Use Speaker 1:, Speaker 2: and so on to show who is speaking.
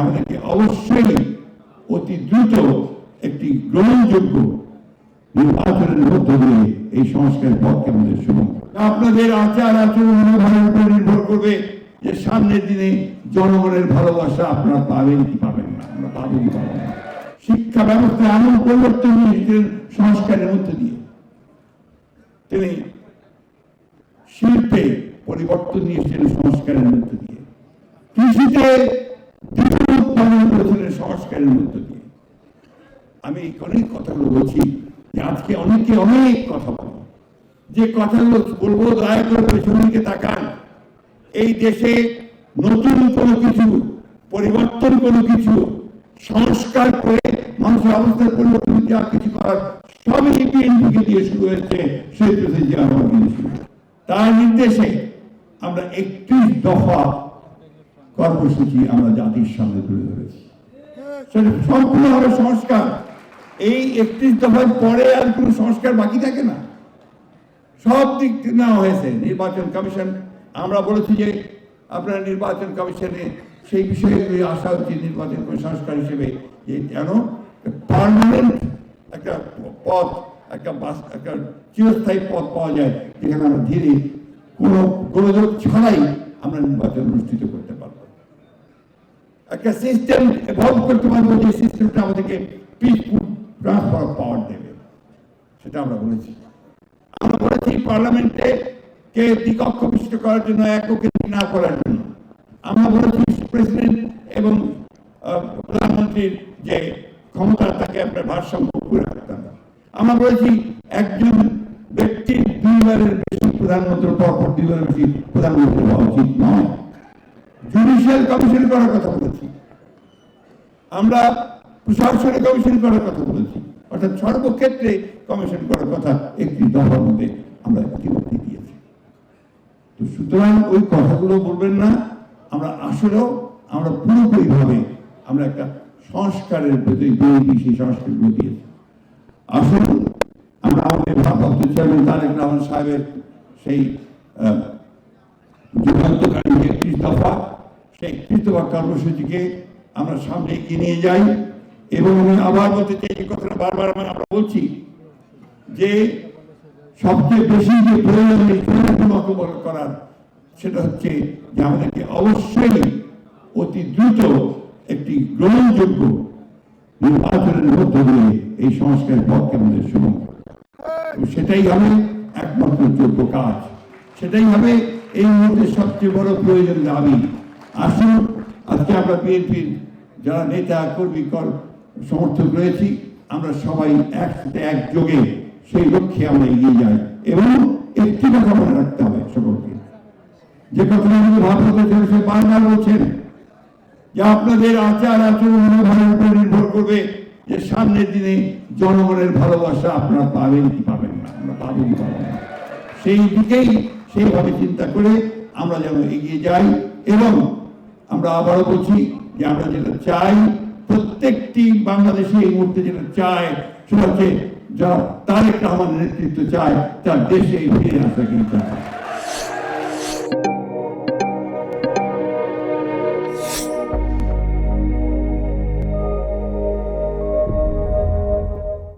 Speaker 1: আমাদেরকে অবশ্যই অতি দ্রুত একটি গ্রহণযোগ্য নির্বাচনের মধ্য দিয়ে এই সংস্কারের পথকে আমাদের শুরু আপনাদের আচার আচরণ মনোভাবের উপর নির্ভর করবে যে সামনের দিনে জনগণের ভালোবাসা আপনারা পাবেন কি পাবেন না, আমরা পাবো কি না। শিক্ষা ব্যবস্থায় এমন পরিবর্তন নিয়েছিলেন সংস্কারের মধ্যে দিয়ে। তিনি শিল্পে পরিবর্তন নিয়েছিলেন সংস্কারের মধ্যে দিয়ে। কৃষিতে সংস্কারের মধ্য দিয়ে। আমি এই অনেক কথাগুলো বলছি, যে আজকে অনেকে অনেক কথা বলে। যে কথাগুলো বলব, দয়া করে পেছনের দিকে তাকান। এই দেশে নতুন কোনো কিছু, পরিবর্তন কোনো কিছু, সংস্কার করে মানুষের অবস্থার পরিবর্তন যা কিছু করার সবই বিএনপিকে দিয়ে শুরু হয়েছে, সেই দিয়ে তার নির্দেশে আমরা একত্রিশ দফা কর্মসূচি আমরা জাতির সামনে তুলে ধরেছি। সেটা সম্পূর্ণভাবে সংস্কার। এই একত্রিশ দফার পরে আর কোনো সংস্কার বাকি থাকে না। সব দিক নেওয়া হয়েছে, নির্বাচন কমিশন। আমরা বলেছি যে আপনারা নির্বাচন কমিশনে সেই বিষয়ে আসা উচিত নির্বাচন সংস্কার হিসেবে। যে যেন পার্মানেন্ট একটা পথ একটা বাস, একটা চিরস্থায়ী পথ পাওয়া যায়। যেখানে আমরা ধীরে কোনো গোলযোগ ছাড়াই আমরা নির্বাচন অনুষ্ঠিত করতে পারব একটা সিস্টেম এভলভ করতে পারব যে সিস্টেমটা আমাদেরকে পিসফুল ট্রান্সফার পাওয়ার দেবে। সেটা আমরা বলেছি। আমরা বলেছি পার্লামেন্টে কে দ্বিকক্ষ বিশিষ্ট করার জন্য এককে না করার জন্য। আমরা বলেছি প্রেসিডেন্ট এবং প্রধানমন্ত্রীর যে ক্ষমতা, তাকে আপনার ভারসাম্য করে রাখতে হবে। আমরা বলেছি একজন ব্যক্তির দুইবারের বেশি প্রধানমন্ত্রী পরপর দুইবারের বেশি প্রধানমন্ত্রী হওয়া উচিত নয়। জুডিশিয়াল কমিশন করার কথা বলেছি। আমরা প্রশাসনিক কমিশন করার কথা বলেছি। অর্থাৎ সর্বক্ষেত্রে কমিশন করার কথা একটি দফার মধ্যে আমরা ইতিমধ্যে দিয়েছি। তো সুতরাং ওই কথাগুলো বলবেন না। আমরা আসলেও আমরা পুরোপুরিভাবে আমরা একটা সংস্কারের প্রতি বিএনপি সেই সংস্কারগুলো দিয়েছি। আসুন আমরা আমাদের ভারপ্রাপ্ত চেয়ারম্যান তারেক রহমান সাহেবের সেই আহ, যুগান্তকারী যে একত্রিশ দফা সেই দফা কর্মসূচিকে আমরা সামনে এগিয়ে নিয়ে যাই। এবং আমি আবার বলতে চাই, এই কথাটা বারবার আমরা বলছি যে সবচেয়ে বেশি যে প্রয়োজন এই করার, সেটা হচ্ছে যে আমাদেরকে অবশ্যই অতি দ্রুত একটি গ্রহণযোগ্য নির্বাচনের মধ্য দিয়ে এই সংস্কারের পথকে আমাদের শুরু সেটাই হবে একমাত্র যোগ্য কাজ। সেটাই হবে এই মুহূর্তে সবচেয়ে বড় প্রয়োজন দাবি আসুন, আজকে আমরা বিএনপির যারা নেতা, কর্মী, কর, সমর্থক রয়েছি, আমরা সবাই একসাথে, একযোগে সেই লক্ষ্যে আমরা এগিয়ে যাই এবং একটি কথা মনে রাখতে হবে সকলকে। যে কথাটা ভারপ্রাপ্ত চেয়ারম্যান সাহেব বারবার বলছেন, যে আপনাদের আচার আচরণ মনোভাবের উপর নির্ভর করবে যে সামনের দিনে জনগণের ভালোবাসা আপনারা পাবেন কি পাবেন না, আমরা পাবো কি পাবো না। সেই দিকেই সেইভাবে চিন্তা করে আমরা যেন এগিয়ে যাই এবং আমরা আবারও বলছি যে আমরা যেটা চাই, প্রত্যেকটি বাংলাদেশে এই মুহূর্তে যেটা চায় সেটা হচ্ছে তার একটা রহমানের নেতৃত্ব চায়, তার দেশে ফিরে আসা চায়।